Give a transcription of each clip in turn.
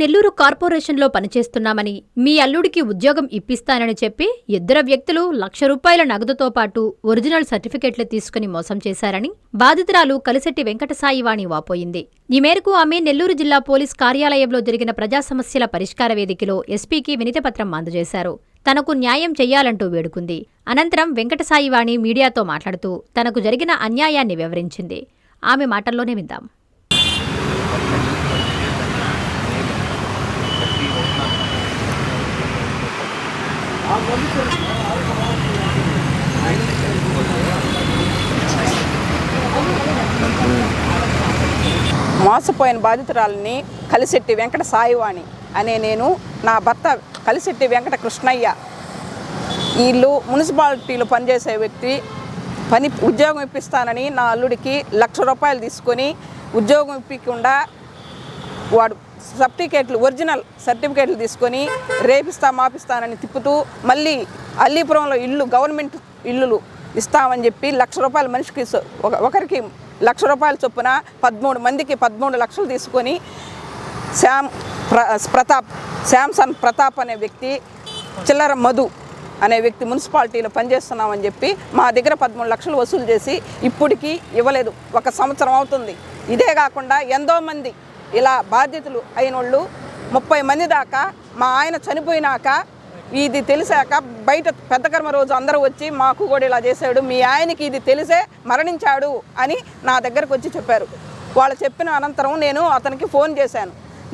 నెల్లూరు కార్పొరేషన్లో పనిచేస్తున్నామని మీ అల్లుడికి ఉద్యోగం ఇప్పిస్తానని చెప్పి ఇద్దరు వ్యక్తులు లక్ష రూపాయల నగదుతో పాటు ఒరిజినల్ సర్టిఫికెట్లు తీసుకుని మోసం చేశారని బాధితురాలు కలిసెట్టి వెంకటసాయివాణి వాపోయింది. ఈ మేరకు ఆమె నెల్లూరు జిల్లా పోలీస్ కార్యాలయంలో జరిగిన ప్రజా సమస్యల పరిష్కార వేదికలో ఎస్పీకి వినతిపత్రం అందజేశారు. తనకు న్యాయం చెయ్యాలంటూ వేడుకుంది. అనంతరం వెంకటసాయివాణి మీడియాతో మాట్లాడుతూ తనకు జరిగిన అన్యాయాన్ని వివరించింది. ఆమె మాటల్లోనే విందాం. మోసపోయిన బాధితురాలని కలిసెట్టి వెంకట సాయివాణి అనే నేను నా భర్త కలిసెట్టి వెంకట కృష్ణయ్య. వీళ్ళు మున్సిపాలిటీలో పనిచేసే వ్యక్తి. పని ఉద్యోగం ఇప్పిస్తానని నా అల్లుడికి లక్ష రూపాయలు తీసుకొని ఉద్యోగం ఇప్పకుండా వాడు సర్టిఫికేట్లు ఒరిజినల్ సర్టిఫికేట్లు తీసుకొని రేపిస్తా మాపిస్తానని తిప్పుతూ మళ్ళీ అల్లీపురంలో ఇల్లు గవర్నమెంట్ ఇల్లులు ఇస్తామని చెప్పి లక్ష రూపాయలు మనిషికి ఒక- ఒకరికి లక్ష రూపాయల చొప్పున పదమూడు మందికి పదమూడు లక్షలు తీసుకొని శ్యామ్ ప్ర ప్రతాప్ శాంసన్ ప్రతాప్ అనే వ్యక్తి చిల్లర మధు అనే వ్యక్తి మున్సిపాలిటీలో పనిచేస్తున్నామని చెప్పి మా దగ్గర పదమూడు లక్షలు వసూలు చేసి ఇప్పటికీ ఇవ్వలేదు. ఒక సంవత్సరం అవుతుంది. ఇదే కాకుండా ఎంతో మంది ఇలా బాధ్యతలు అయిన వాళ్ళు ముప్పై మంది దాకా మా ఆయన చనిపోయినాక ఇది తెలిసాక బయట పెద్దకర్మ రోజు అందరూ వచ్చి మాకు కూడా ఇలా చేశాడు మీ ఆయనకి ఇది తెలిసే మరణించాడు అని నా దగ్గరకు వచ్చి చెప్పారు. వాళ్ళు చెప్పిన అనంతరం నేను అతనికి ఫోన్ చేశాను.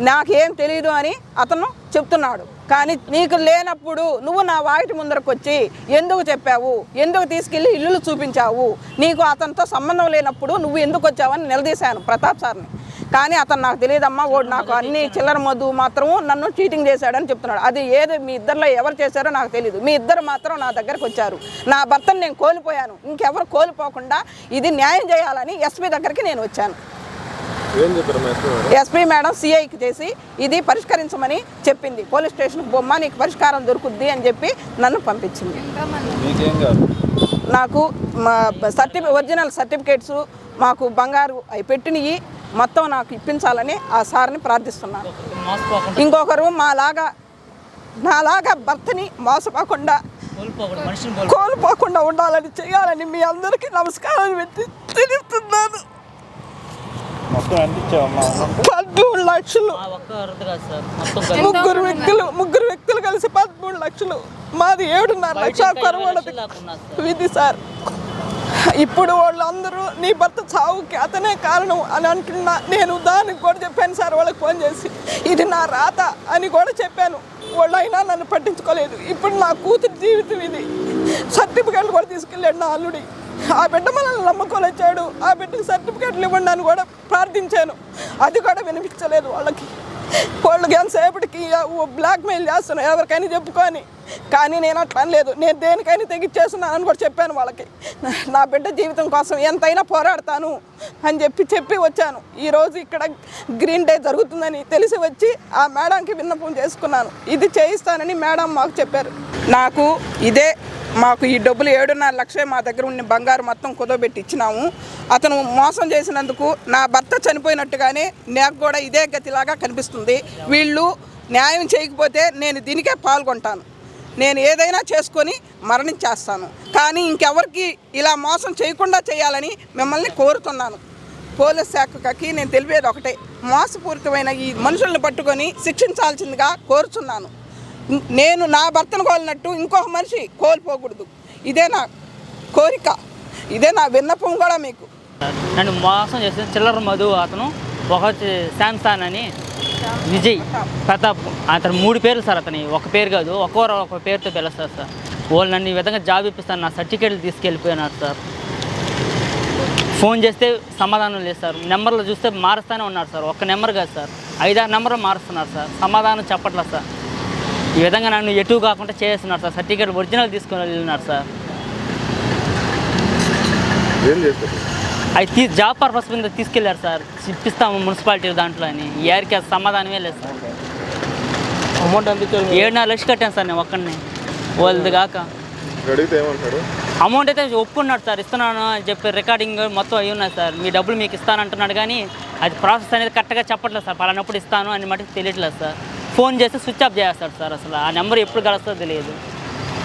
నాకేం తెలియదు అని అతను చెప్తున్నాడు. కానీ నీకు లేనప్పుడు నువ్వు నా వాయిటి ముందరకు వచ్చి ఎందుకు చెప్పావు? ఎందుకు తీసుకెళ్ళి ఇల్లులు చూపించావు? నీకు అతనితో సంబంధం లేనప్పుడు నువ్వు ఎందుకు వచ్చావని నిలదీశాను ప్రతాప్ సార్ని. కానీ అతను నాకు తెలియదమ్మా వాడు నాకు అన్ని చిల్లర మధు మాత్రం నన్ను చీటింగ్ చేశాడని చెప్తున్నాడు. అది ఏది మీ ఇద్దరిలో ఎవరు చేశారో నాకు తెలియదు మీ ఇద్దరు మాత్రం నా దగ్గరకు వచ్చారు. నా భర్తను నేను కోల్పోయాను. ఇంకెవరు కోల్పోకుండా ఇది న్యాయం చేయాలని ఎస్పీ దగ్గరికి నేను వచ్చాను. SP madam? సిఐకి చేసి ఇది పరిష్కరించమని చెప్పింది. పోలీస్ స్టేషన్కి బొమ్మ నీకు పరిష్కారం దొరుకుద్ది అని చెప్పి నన్ను పంపించింది. నాకు మా సర్టిఫి ఒరిజినల్ సర్టిఫికేట్స్ మాకు బంగారు అవి పెట్టినవి మొత్తం నాకు ఇప్పించాలని ఆ సార్ని ప్రార్థిస్తున్నాను ఇంకొకరు మాలాగా నాలాగా భర్తని మోసపోకుండా కోల్పోకుండా ఉండాలని చేయాలని మీ అందరికీ నమస్కారం పెట్టి తెలుస్తున్నాను పదమూడు లక్షలు. ముగ్గురు వ్యక్తులు ముగ్గురు వ్యక్తులు కలిసి పదమూడు లక్షలు. మాది ఏడున్నర లక్షలు సార్. విధి సార్. ఇప్పుడు వాళ్ళందరూ నీ భర్త చావుకి అతనే కారణం అని అంటున్నా నేను దానికి కూడా చెప్పాను సార్ వాళ్ళకి ఫోన్ చేసి ఇది నా రాత అని కూడా చెప్పాను. వాళ్ళు అయినా నన్ను పట్టించుకోలేదు. ఇప్పుడు నా కూతురు జీవితం ఇది. సర్టిఫికేట్లు కూడా తీసుకెళ్ళాడు నా అల్లుడి. ఆ బిడ్డ మనల్ని నమ్మకాలు వచ్చాడు. ఆ బిడ్డకి సర్టిఫికేట్లు ఇవ్వండి అని కూడా ప్రార్థించాను. అది కూడా వినిపించలేదు వాళ్ళకి. వాళ్ళకి ఎంతసేపటికి బ్లాక్మెయిల్ చేస్తున్నాను ఎవరికైనా చెప్పుకొని. కానీ నేను అట్లా అనలేదు. నేను దేనికైనా తెగిచ్చేస్తున్నాను అని కూడా చెప్పాను వాళ్ళకి. నా బిడ్డ జీవితం కోసం ఎంతైనా పోరాడతాను అని చెప్పి చెప్పి వచ్చాను. ఈరోజు ఇక్కడ గ్రీన్ డే జరుగుతుందని తెలిసి వచ్చి ఆ మేడంకి విన్నపం చేసుకున్నాను. ఇది చేయిస్తానని మేడం మాకు చెప్పారు. నాకు ఇదే మాకు ఈ డబ్బులు ఏడున్నర లక్షే మా దగ్గర ఉన్న బంగారు మొత్తం కుదవబెట్టి ఇచ్చినాము. అతను మోసం చేసినందుకు నా భర్త చనిపోయినట్టుగానే నాకు కూడా ఇదే గతిలాగా కనిపిస్తుంది. వీళ్ళు న్యాయం చేయకపోతే నేను దీనికే పాల్గొంటాను. నేను ఏదైనా చేసుకొని మరణించేస్తాను. కానీ ఇంకెవరికి ఇలా మోసం చేయకుండా చేయాలని మిమ్మల్ని కోరుతున్నాను. పోలీస్ శాఖకి నేను తెలిపేది ఒకటే. మోసపూరితమైన ఈ మనుషుల్ని పట్టుకొని శిక్షించాల్సిందిగా కోరుచున్నాను. నేను నా భర్తను కోలినట్టు ఇంకొక మనిషి కోల్పోకూడదు. ఇదే నా కోరిక. ఇదే నా విన్నపం కూడా మీకు. నన్ను మోసం చేసిన చిల్లర మధు అతను ఒక శాంసాన్ అని విజయ్ ప్రతాప్. అతను మూడు పేర్లు సార్ అతని. ఒక పేరు కాదు ఒక్కొరు ఒక పేరుతో పిలుస్తారు సార్. వాళ్ళు నన్ను ఈ విధంగా జాబ్ ఇప్పిస్తాను నా సర్టిఫికేట్లు తీసుకెళ్ళిపోయినారు సార్. ఫోన్ చేస్తే సమాధానం లేదు సార్. నెంబర్లు చూస్తే మారుస్తూనే ఉన్నారు సార్. ఒక్క నెంబర్ కాదు సార్. ఐదారు నెంబర్లు మారుస్తున్నారు సార్. సమాధానం చెప్పట్లేదు సార్. ఈ విధంగా నన్ను ఎటు కాకుండా చేస్తున్నారు సార్? సర్టిఫికేట్ ఒరిజినల్ తీసుకొని వెళ్ళినారు సార్. ఏం చేస్తారు అవి తీ జాబ్ పర్పస్ మీద తీసుకెళ్ళారు సార్. ఇప్పిస్తాము మున్సిపాలిటీ దాంట్లో అని. ఎవరికి అది సమాధానమే లేదు సార్. అమౌంట్ మీరు? ఏడున్నర లక్షలు కట్టాను సార్ నేను ఒక్కడిని. వాళ్ళది కాక. అమౌంట్ అయితే ఒప్పుకున్నాడు సార్. ఇస్తున్నాను అని చెప్పి రికార్డింగ్ మొత్తం అయి ఉన్నాయి సార్. మీ డబ్బులు మీకు ఇస్తాను అంటున్నాడు కానీ అది ప్రాసెస్ అనేది కరెక్ట్గా చెప్పట్లేదు సార్. పలానప్పుడు ఇస్తాను అని మటుకు తెలియట్లేదు సార్. ఫోన్ చేస్తే స్విచ్ ఆఫ్ చేస్తాడు సార్ అసలు. ఆ నెంబర్ ఎప్పుడు కలుస్తుందో తెలియదు.